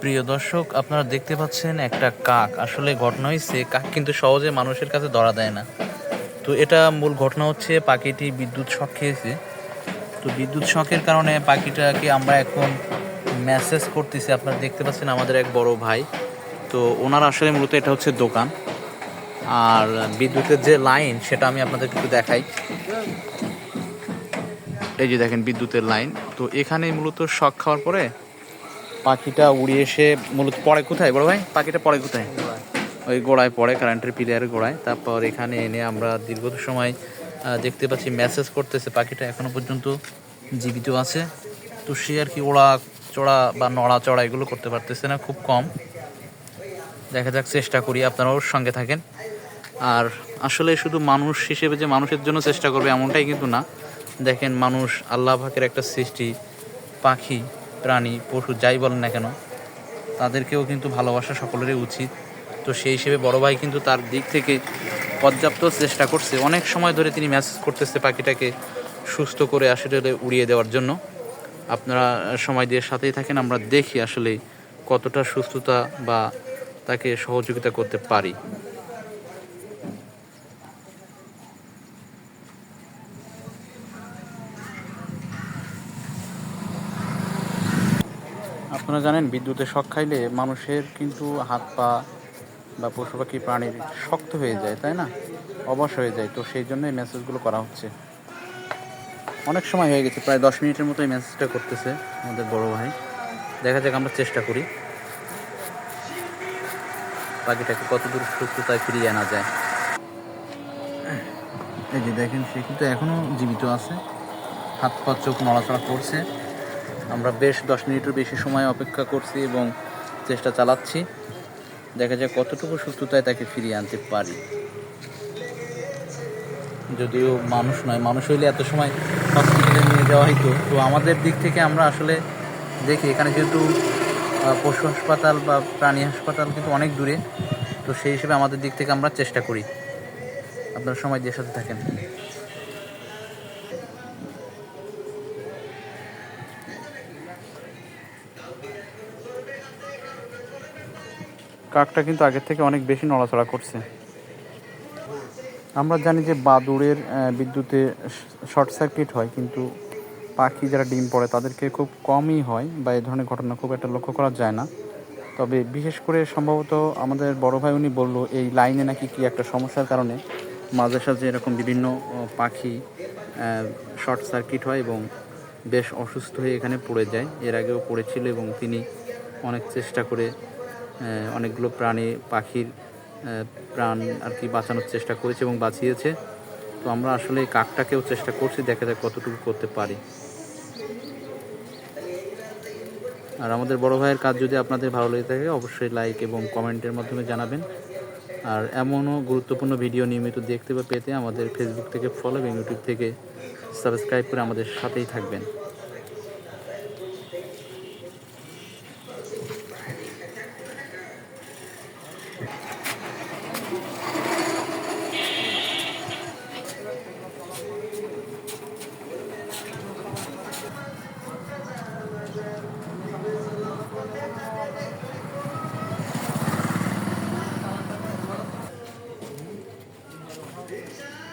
প্রিয় দর্শক, আপনারা দেখতে পাচ্ছেন একটা কাক। আসলে ঘটনা হয়েছে কাক কিন্তু সহজে মানুষের কাছে ধরা দেয় না। তো এটা মূল ঘটনা হচ্ছে, পাখিটি বিদ্যুৎ শখ খেয়েছে। তো বিদ্যুৎ শখের কারণে পাখিটাকে আমরা এখন মেসেজ করতেছি। আপনারা দেখতে পাচ্ছেন আমাদের এক বড় ভাই। তো ওনার আসলে মূলত এটা হচ্ছে দোকান। আর বিদ্যুতের যে লাইন, সেটা আমি আপনাদের একটু দেখাই। এই যে দেখেন বিদ্যুতের লাইন। তো এখানে মূলত শখ খাওয়ার পরে পাখিটা উড়ে এসে মূলত পড়ে কোথায় বড় ভাই? পাখিটা পড়ে কোথায়? ওই গোড়ায় পড়ে কারেন্টের পিলারের গোড়ায়। তারপর এখানে এনে আমরা দীর্ঘ সময় দেখতে পাচ্ছি মেসেজ করতেছে পাখিটা এখনও পর্যন্ত জীবিত আছে। তো সে আর কি ওড়া চড়া বা নড়া চড়া এগুলো করতে পারতেছে না খুব কম। দেখা যাক চেষ্টা করি আপনারাও ওর সঙ্গে থাকেন। আর আসলে শুধু মানুষ হিসেবে যে মানুষের জন্য চেষ্টা করবে এমনটাই কিন্তু না। দেখেন মানুষ আল্লাহ পাকের একটা সৃষ্টি পাখি। প্রাণী, পশু, যাই বলেন না কেন, তাদেরকেও কিন্তু ভালোবাসা সকলেরই উচিত। তো সেই হিসেবে বড় ভাই কিন্তু তার দিক থেকে পর্যাপ্ত চেষ্টা করছে। অনেক সময় ধরে তিনি মেসেজ করতেছে পাখিটাকে সুস্থ করে আসলে উড়িয়ে দেওয়ার জন্য। আপনারা সময় দিয়ে সাথেই থাকেন, আমরা দেখি আসলে কতটা সুস্থতা বা তাকে সহযোগিতা করতে পারি। আপনারা জানেন বিদ্যুতে শক খাইলে মানুষের কিন্তু হাত পা বা পশু পাখি প্রাণীর শক্ত হয়ে যায়, তাই না? অবশ হয়ে যায়। তো সেই জন্য এই মেসেজগুলো করা হচ্ছে। অনেক সময় হয়ে গেছে, প্রায় দশ মিনিটের মতো এই মেসেজটা করতেছে আমাদের বড় ভাই। দেখা যাক আমরা চেষ্টা করি। পাখিটাকে কত কতদূর সুস্থতায় ফিরিয়ে আনা যায়। এই যে দেখেন, সে কিন্তু এখনও জীবিত আছে। হাত পা চোখ নড়াচড়া করছে। আমরা বেশ দশ মিনিটের বেশি সময় অপেক্ষা করছি এবং চেষ্টা চালাচ্ছি। দেখা যায় কতটুকু সুস্থতায় তাকে ফিরিয়ে আনতে পারি। যদিও মানুষ নয়, মানুষ হইলে এত সময় হসপিটালে নিয়ে যাওয়া হইতো। তো আমাদের দিক থেকে আমরা আসলে দেখি, এখানে যেহেতু পশু হাসপাতাল বা প্রাণী হাসপাতাল কিন্তু অনেক দূরে। তো সেই হিসেবে আমাদের দিক থেকে আমরা চেষ্টা করি। আপনারা সময় দিয়ে সাথে থাকেন। কাকটা কিন্তু আগের থেকে অনেক বেশি নড়াচড়া করছে। আমরা জানি যে বাদুড়ের বিদ্যুতে শর্ট সার্কিট হয়, কিন্তু পাখি যারা ডিম পড়ে তাদেরকে খুব কমই হয় বা এ ধরনের ঘটনা খুব একটা লক্ষ্য করা যায় না। তবে বিশেষ করে সম্ভবত আমাদের বড় ভাই উনি বলল, এই লাইনে নাকি কি একটা সমস্যার কারণে মাঝে সাঝে এরকম বিভিন্ন পাখি শর্ট সার্কিট হয় এবং বেশ অসুস্থ হয়ে এখানে পড়ে যায়। এর আগেও পড়েছিল এবং তিনি অনেক চেষ্টা করে অনেকগুলো প্রাণী, পাখির প্রাণ আর কি বাঁচানোর চেষ্টা করেছে এবং বাঁচিয়েছে। তো আমরা আসলে কাকটাকেও চেষ্টা করছি, দেখা যাক কতটুকু করতে পারি। আর আমাদের বড় ভাইয়ের কাজ যদি আপনাদের ভালো লেগে থাকে, অবশ্যই লাইক এবং কমেন্টের মাধ্যমে জানাবেন। আর এমনও গুরুত্বপূর্ণ ভিডিও নিয়মিত দেখতে বা পেতে আমাদের ফেসবুক থেকে ফলো এবং ইউটিউব থেকে সাবস্ক্রাইব করে আমাদের সাথেই থাকবেন। português.